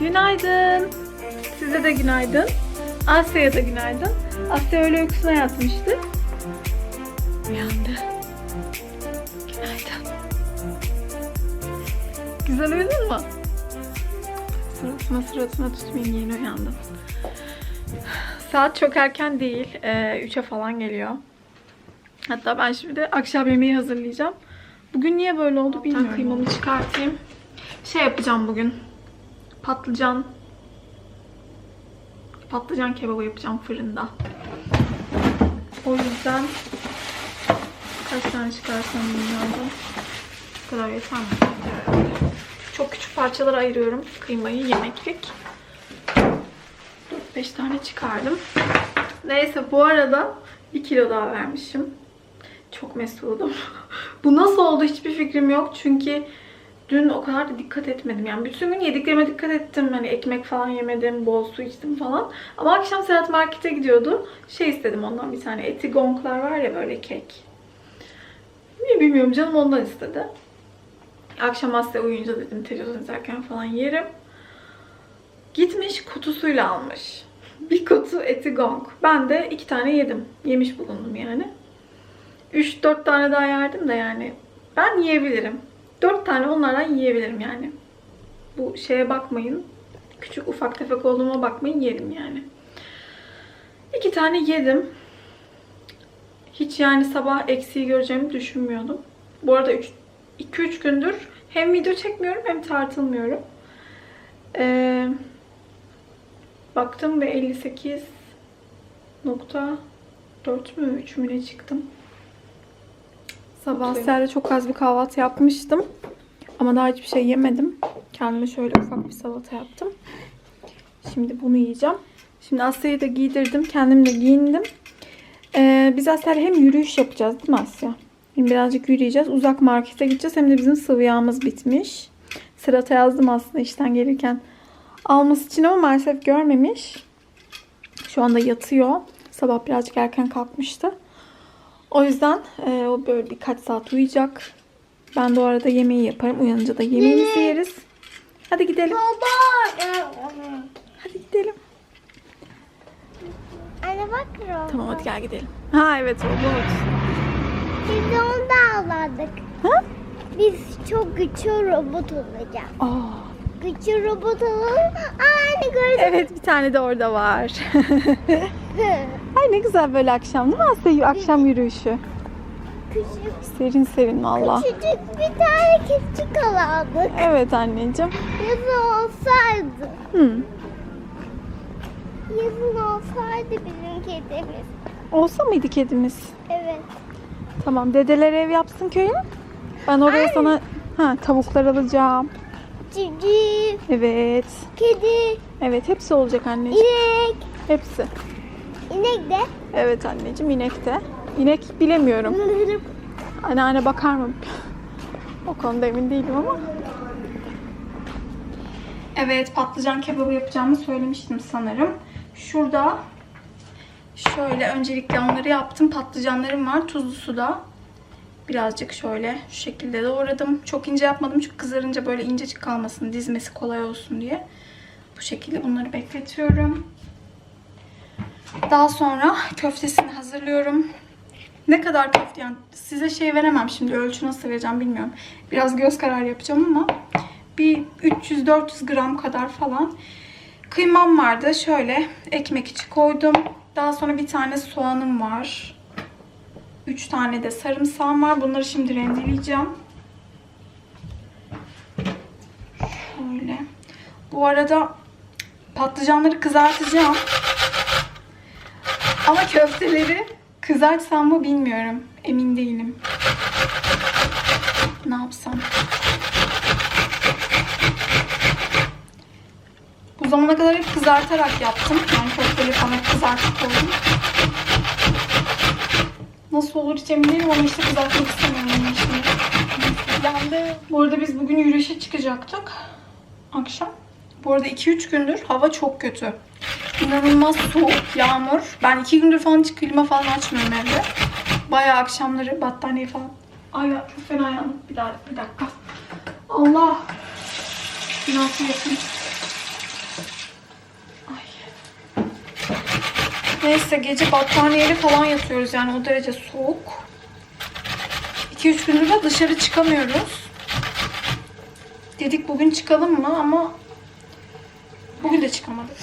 Günaydın. Size de günaydın. Asya'ya da günaydın. Asya öyle uykusuna yatmıştı. Uyandı. Günaydın. Güzel uyudun mu? Suratıma suratıma tutmayayım yeni uyandım. Saat çok erken değil. Ee, 3'e falan geliyor. Hatta ben şimdi akşam yemeği hazırlayacağım. Bugün niye böyle oldu bilmiyorum. Kıymamı çıkartayım. Şey yapacağım bugün. Patlıcan patlıcan kebabı yapacağım fırında. O yüzden kaç tane çıkarsam bilmiyorum. Bu kadar yeter mi? Çok küçük parçalara ayırıyorum kıymayı yemeklik. 4-5 tane çıkardım. Neyse bu arada 1 kilo daha vermişim. Çok mesudum. Bu nasıl oldu hiçbir fikrim yok. Çünkü dün o kadar da dikkat etmedim. Yani bütün gün yediklerime dikkat ettim. Hani ekmek falan yemedim, bol su içtim falan. Ama akşam Serhat Market'e gidiyordu. Şey istedim ondan bir tane. Etigonklar var ya böyle kek. Niye bilmiyorum canım ondan istedi. Akşam Asya uyuyunca dedim televizyon izlerken falan yerim. Gitmiş kutusuyla almış. Bir kutu etigong. Ben de iki tane yedim. Yemiş bulundum yani. 3-4 tane daha yerdim de yani. Ben yiyebilirim. 4 tane onlardan yiyebilirim yani. Bu şeye bakmayın. Küçük ufak tefek olduğuma bakmayın yerim yani. İki tane yedim. Hiç yani sabah eksiği göreceğimi düşünmüyordum. Bu arada 2-3 gündür hem video çekmiyorum hem tartılmıyorum. Ee, baktım ve 58 nokta 4 mü 3 mü ne çıktım. Sabah Asya'yla çok az bir kahvaltı yapmıştım. Ama daha hiçbir şey yemedim. Kendime şöyle ufak bir salata yaptım. Şimdi bunu yiyeceğim. Şimdi Asya'yı da giydirdim. Kendim de giyindim. Ee, biz Asya'yla hem yürüyüş yapacağız değil mi Asya? Hem birazcık yürüyeceğiz. Uzak markete gideceğiz. Hem de bizim sıvı yağımız bitmiş. Sırata yazdım aslında işten gelirken alması için ama maalesef görmemiş. Şu anda yatıyor. Sabah birazcık erken kalkmıştı. O yüzden e, o böyle birkaç saat uyuyacak. Ben de o arada yemeği yaparım. Uyanınca da yemeğimizi yeriz. Hadi gidelim. Hadi gidelim. Anne bak robot. Tamam hadi gel gidelim. Ha evet robot. Biz de onu da avladık. Ha? Biz çok güçlü robot olacağız. Aa, Güçlü robot. Aa, Anne gördün evet bir tane de orada var. Ay ne güzel böyle akşam değil mi Asya? Akşam yürüyüşü. Küçük, Serin serin valla. küçücük bir tane keçi aldık. Evet anneciğim. Yazın olsaydı. Hı. Yazın olsaydı bizim kedimiz. Olsa mıydı kedimiz? Evet. Tamam dedeler ev yapsın köye. Ben oraya Ay. sana ha, tavuklar alacağım. Civciv, Evet. kedi, Evet hepsi olacak anneciğim. inek. Hepsi. İnek de. Evet anneciğim inek de. İnek bilemiyorum. Anneanne bakar mı? o konuda emin değilim ama. Evet patlıcan kebabı yapacağımı söylemiştim sanırım. Şurada şöyle öncelikle onları yaptım. Patlıcanlarım var tuzlu suda. Birazcık şöyle şu şekilde doğradım. Çok ince yapmadım çünkü kızarınca böyle incecik kalmasın, dizmesi kolay olsun diye. Bu şekilde bunları bekletiyorum. Daha sonra köftesini hazırlıyorum. Ne kadar köfte yani size şey veremem şimdi ölçü nasıl vereceğim bilmiyorum. Biraz göz kararı yapacağım ama bir 300-400 gram kadar falan. Kıymam vardı. Şöyle ekmek içi koydum. Daha sonra bir tane soğanım var. 3 tane de sarımsağım var. Bunları şimdi rendeleyeceğim. Şöyle. Bu arada patlıcanları kızartacağım. Ama köfteleri kızartsam mı bilmiyorum. Emin değilim. Ne yapsam? Bu zamana kadar hep kızartarak yaptım. Yani köfteleri falan kızartıp koydum. Nasıl olur hiç emin değilim ama işte kızartmak istemiyorum şimdi. Yandı. Bu arada biz bugün yürüyüşe çıkacaktık. Akşam. Bu arada 2-3 gündür hava çok kötü. İnanılmaz soğuk, yağmur. Ben 2 gündür falan hiç klima falan açmıyorum evde. Bayağı akşamları battaniye falan. Ay ya çok fena yandım. Bir daha bir dakika. Allah. Nasıl yakın. Neyse gece battaniyeli falan yatıyoruz yani o derece soğuk. 2-3 gündür de dışarı çıkamıyoruz. Dedik bugün çıkalım mı ama bugün de çıkamadık.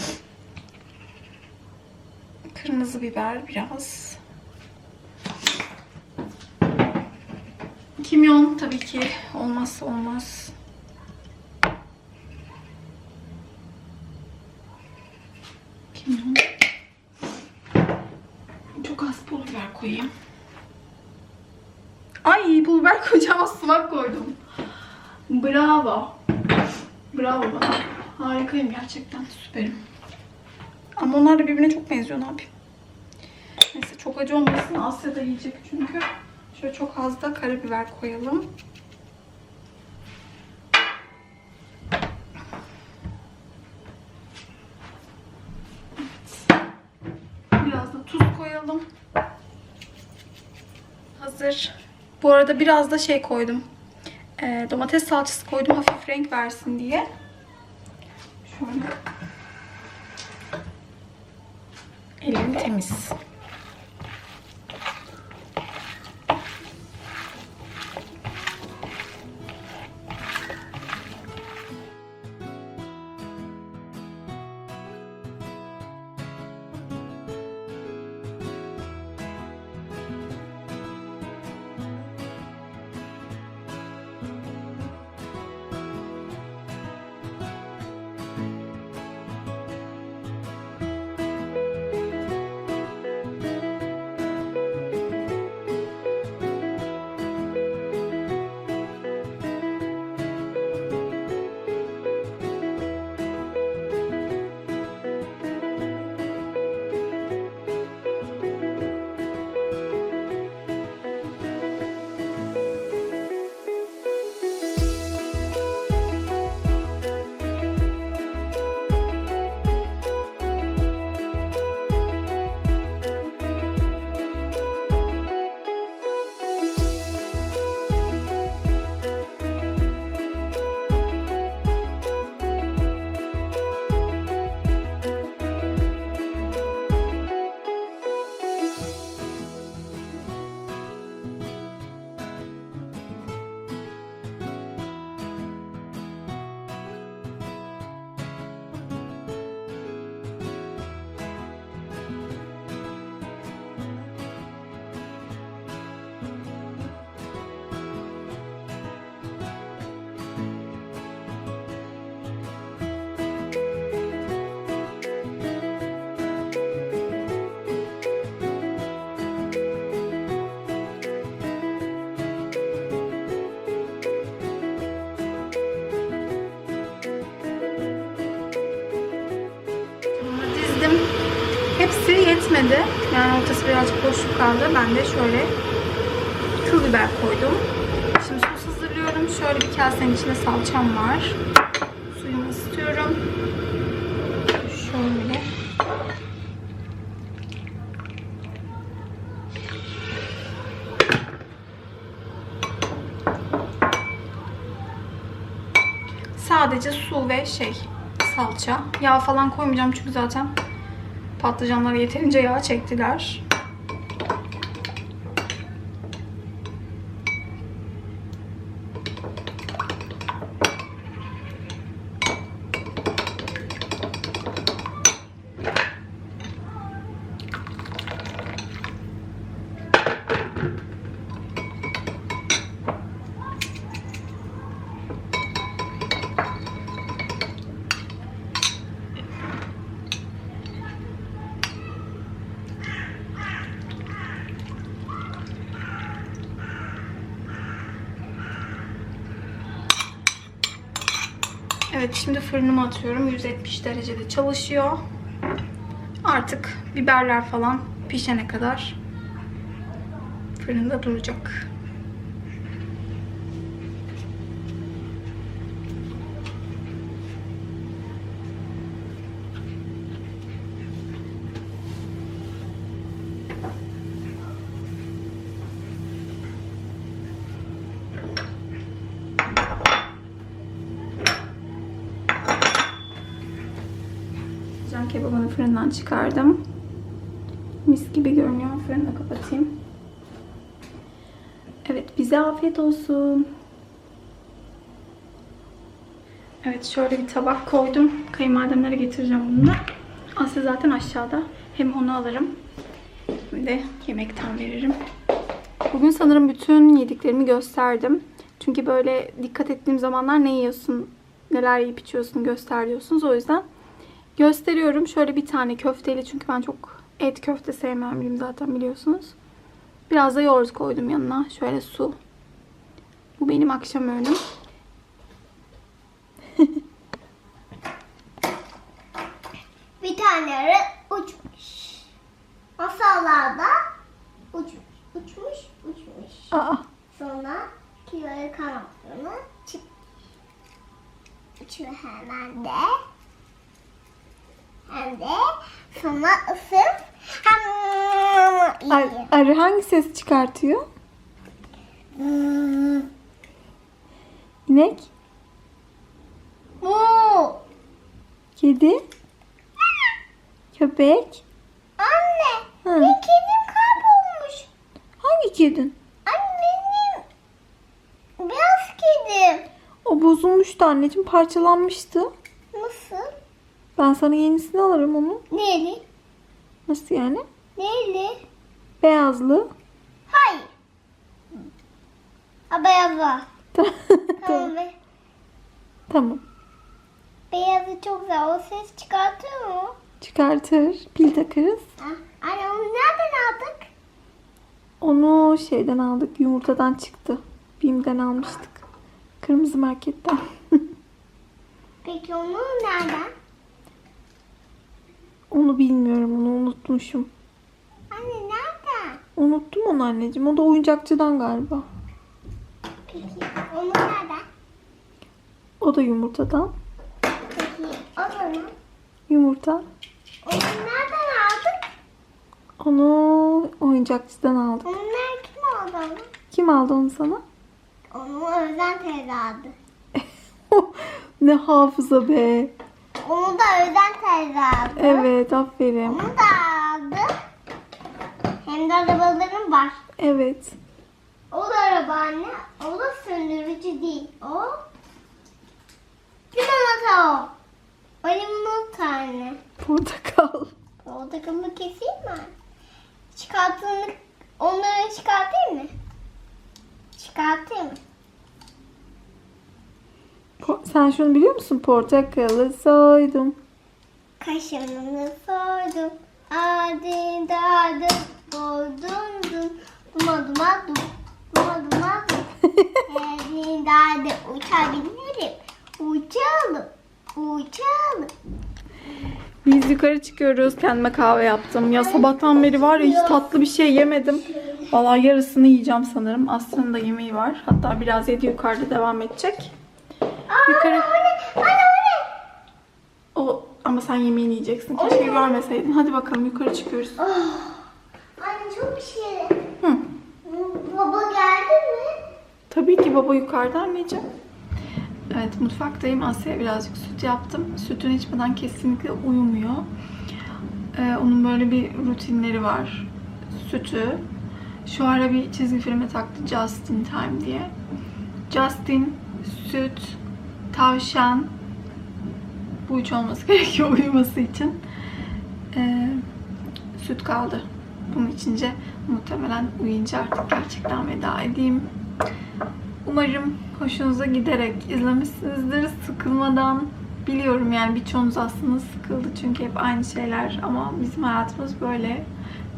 Kırmızı biber biraz. Kimyon tabii ki olmazsa olmaz. Kimyon. Çok az pul biber koyayım. Ay pul biber koyacağım koydum. Bravo. Bravo bana. Harikayım gerçekten. Süperim. Ama onlar da birbirine çok benziyor. Ne yapayım? Neyse çok acı olmasın. Asya da yiyecek çünkü. Şöyle çok az da karabiber koyalım. Evet. Biraz da tuz koyalım. Hazır. Bu arada biraz da şey koydum. Ee, domates salçası koydum hafif renk versin diye. Şöyle. Elim temiz. Yetmedi. Yani ortası birazcık boşluk kaldı. Ben de şöyle kıl biber koydum. Şimdi sos hazırlıyorum. Şöyle bir kasenin içinde salçam var. Suyumu ısıtıyorum. Şöyle. Sadece su ve şey salça. Yağ falan koymayacağım çünkü zaten patlıcanlar yeterince yağ çektiler. Evet şimdi fırınıma atıyorum. 170 derecede çalışıyor. Artık biberler falan pişene kadar fırında duracak. Kebabını fırından çıkardım. Mis gibi görünüyor. Fırını kapatayım. Evet bize afiyet olsun. Evet şöyle bir tabak koydum. Kayınvalidemlere getireceğim bunu da. Aslı zaten aşağıda. Hem onu alırım. Hem de yemekten veririm. Bugün sanırım bütün yediklerimi gösterdim. Çünkü böyle dikkat ettiğim zamanlar ne yiyorsun, neler yiyip içiyorsun göster diyorsunuz. O yüzden gösteriyorum. Şöyle bir tane köfteli çünkü ben çok et köfte sevmem biriyim zaten biliyorsunuz. Biraz da yoğurt koydum yanına. Şöyle su. Bu benim akşam öğünüm. Bir tane arı uçmuş. Masallarda uçmuş, uçmuş, uçmuş. Aa, Sonra kiloyu kanatlarını çık. Uçuyor hemen de. Hem de sonra ısırıp hem ar- arı hangi ses çıkartıyor? Hmm. İnek, Mu. kedi, köpek. Anne, Hı. benim kedim kaybolmuş. Hangi kedin? Anne benim beyaz kedim. O bozulmuştu anneciğim. Parçalanmıştı. Nasıl? Ben sana yenisini alırım onu. Neli? Nasıl yani? Neli? Beyazlı. Hayır. Ha beyaz var. tamam. Tamam be. tamam. Beyazı çok güzel. O ses çıkartıyor mu? Çıkartır. Pil takarız. Anne onu nereden aldık? Onu şeyden aldık. Yumurtadan çıktı. Bim'den almıştık. Kırmızı marketten. Peki onu nereden? Bilmiyorum. Onu unutmuşum. Anne nereden? Unuttum onu anneciğim. O da oyuncakçıdan galiba. Peki onu nereden? O da yumurtadan. Peki o zaman Yumurta. onu nereden aldık? Onu oyuncakçıdan aldık. Onu nereden kim aldı onu? Kim aldı onu sana? Onu Özden teyze aldı. ne hafıza be. Onu da Özden teyze aldı. Evet aferin. Onu da aldı. Hem de arabalarım var. Evet. O da araba anne. O da söndürücü değil. O limonata o. O limonata anne. Portakal. O takımı keseyim mi? Çıkartını, onları çıkartayım mı? Çıkartayım mı? Po- Sen şunu biliyor musun? Portakalı soydum. Kaşımını soydum. Adın dadım. Boydum dum. Duma duma dum. Duma duma dum. Adın dadım. Uçabilirim. Uçalım. Uçalım. Biz yukarı çıkıyoruz. Kendime kahve yaptım. Ya sabahtan beri var ya hiç tatlı bir şey yemedim. Vallahi yarısını yiyeceğim sanırım. Aslında yemeği var. Hatta biraz yedi yukarıda devam edecek. Yukarı... Anne o ne? O ama sen yemeğini yiyeceksin. Keşke görmeseydin. Hadi bakalım yukarı çıkıyoruz. Anne çok bir şey. Hı. Baba geldi mi? Tabii ki baba yukarıda anneciğim. Evet mutfaktayım. Asya'ya birazcık süt yaptım. Sütünü içmeden kesinlikle uyumuyor. Ee, onun böyle bir rutinleri var. Sütü. Şu ara bir çizgi filme taktı Just in Time diye. Justin, süt, tavşan. Bu üç olması gerekiyor uyuması için. Ee, süt kaldı. Bunu içince muhtemelen uyuyunca artık gerçekten veda edeyim. Umarım hoşunuza giderek izlemişsinizdir sıkılmadan. Biliyorum yani birçoğunuz aslında sıkıldı çünkü hep aynı şeyler ama bizim hayatımız böyle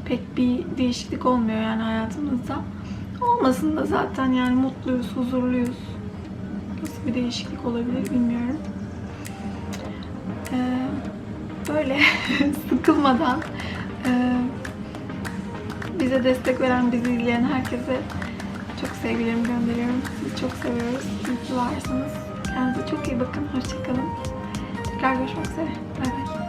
pek bir değişiklik olmuyor yani hayatımızda. Olmasın da zaten yani mutluyuz, huzurluyuz. Bir değişiklik olabilir bilmiyorum. Ee, böyle sıkılmadan e, bize destek veren, bizi izleyen herkese çok sevgilerimi gönderiyorum. Sizi çok seviyoruz. İyi ki varsınız. Kendinize çok iyi bakın. Hoşçakalın. Tekrar görüşmek üzere. Bay bay.